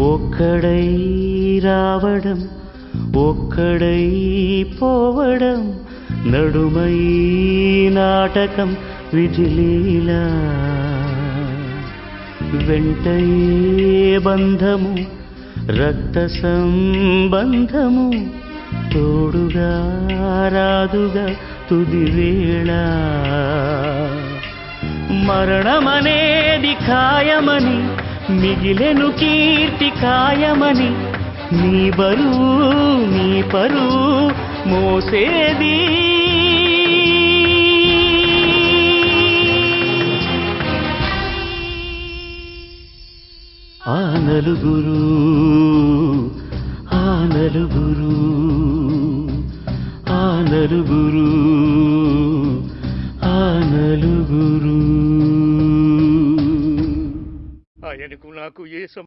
ఒక్కడై రావడం ఒక్కడై పోవడం నడుమై నాటకం విజిలీలా వెంటయే బంధము రక్త సంబంధము తోడుగా రాదుగా తుదివేళ. మరణమనేది ఖాయమని మిగిలెను కీర్తి కాయమని నీ బరువు నీ పరువు మోసేది. ఆ నలుగురు ఆ నలుగురు ఆ నలుగురు ఆ నలుగురు. ఆయనకు నాకు ఏ